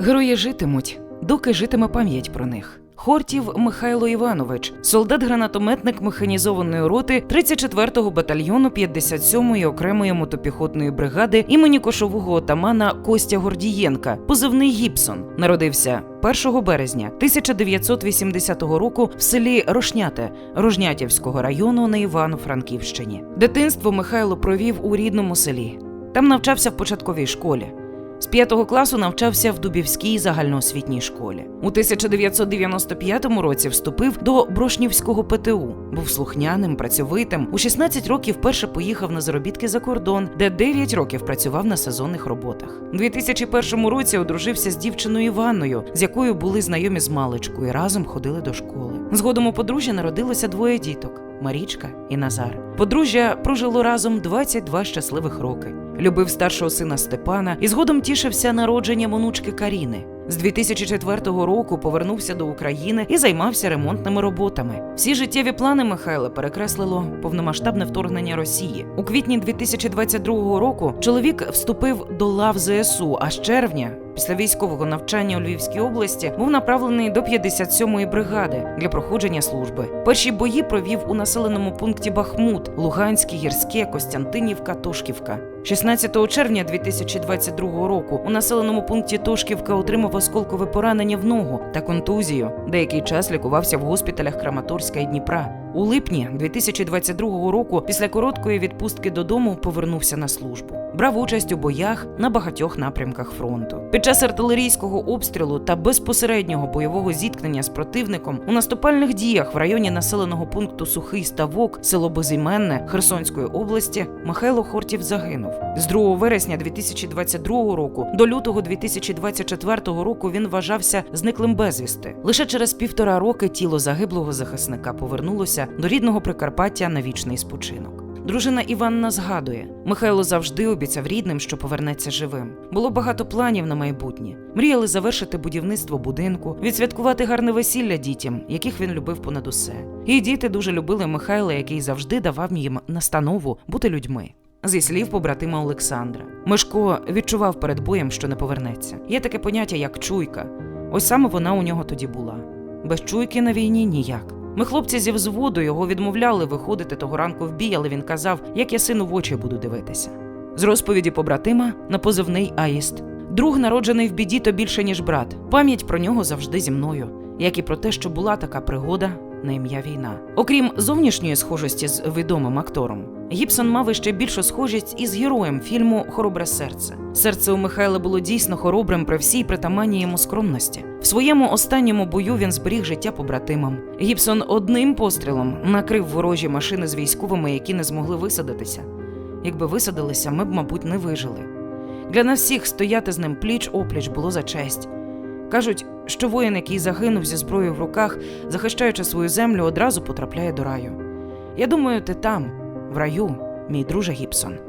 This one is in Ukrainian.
Герої житимуть, доки житиме пам'ять про них. Хортів Михайло Іванович, солдат-гранатометник механізованої роти 34-го батальйону 57-ї окремої мотопіхотної бригади імені кошового отамана Костя Гордієнка, позивний Гібсон, народився 1 березня 1980 року в селі Рошняте Рожнятівського району на Івано-Франківщині. Дитинство Михайло провів у рідному селі. Там навчався в початковій школі. З п'ятого класу навчався в Дубівській загальноосвітній школі. У 1995 році вступив до Брошнівського ПТУ. Був слухняним, працьовитим. У 16 років вперше поїхав на заробітки за кордон, де 9 років працював на сезонних роботах. У 2001 році одружився з дівчиною Іванною, з якою були знайомі з маличку і разом ходили до школи. Згодом у подружжя народилося двоє діток. Марічка і Назар. Подружжя прожило разом 22 щасливих роки. Любив старшого сина Степана і згодом тішився народженням онучки Каріни. З 2004 року повернувся до України і займався ремонтними роботами. Всі життєві плани Михайла перекреслило повномасштабне вторгнення Росії. У квітні 2022 року чоловік вступив до лав ЗСУ, а з червня, після військового навчання у Львівській області, був направлений до 57-ї бригади для проходження служби. Перші бої провів у населеному пункті Бахмут, Луганське, Гірське, Костянтинівка, Тошківка. 16 червня 2022 року у населеному пункті Тошківка отримав осколкове поранення в ногу та контузію. Деякий час лікувався в госпіталях Краматорська і Дніпра. У липні 2022 року, після короткої відпустки додому, повернувся на службу. Брав участь у боях на багатьох напрямках фронту. Під час артилерійського обстрілу та безпосереднього бойового зіткнення з противником у наступальних діях в районі населеного пункту Сухий Ставок, село Безіменне Херсонської області, Михайло Хортів загинув. З 2 вересня 2022 року до лютого 2024 року він вважався зниклим безвісти. Лише через півтора роки тіло загиблого захисника повернулося до рідного Прикарпаття на вічний спочинок. Дружина Іванна згадує, Михайло завжди обіцяв рідним, що повернеться живим. Було багато планів на майбутнє. Мріяли завершити будівництво будинку, відсвяткувати гарне весілля дітям, яких він любив понад усе. І діти дуже любили Михайла, який завжди давав їм настанову бути людьми. Зі слів побратима Олександра, Мишко відчував перед боєм, що не повернеться. Є таке поняття, як чуйка. Ось саме вона у нього тоді була. Без чуйки на війні ніяк. Ми хлопці зі взводу його відмовляли виходити того ранку в бій, але він казав, як я сину в очі буду дивитися. З розповіді побратима на позивний Аїст. Друг народжений в біді, то більше, ніж брат. Пам'ять про нього завжди зі мною, як і про те, що була така пригода на ім'я війна. Окрім зовнішньої схожості з відомим актором, Гібсон мав іще більшу схожість із героєм фільму Хоробре серце. Серце у Михайла було дійсно хоробрим при всій притаманній йому скромності. В своєму останньому бою він зберіг життя побратимам. Гібсон одним пострілом накрив ворожі машини з військовими, які не змогли висадитися. Якби висадилися, ми б, мабуть, не вижили. Для нас всіх стояти з ним пліч опліч було за честь. Кажуть, що воїн, який загинув зі зброєю в руках, захищаючи свою землю, одразу потрапляє до раю. Я думаю, ти там, в раю, мій друже Гібсон.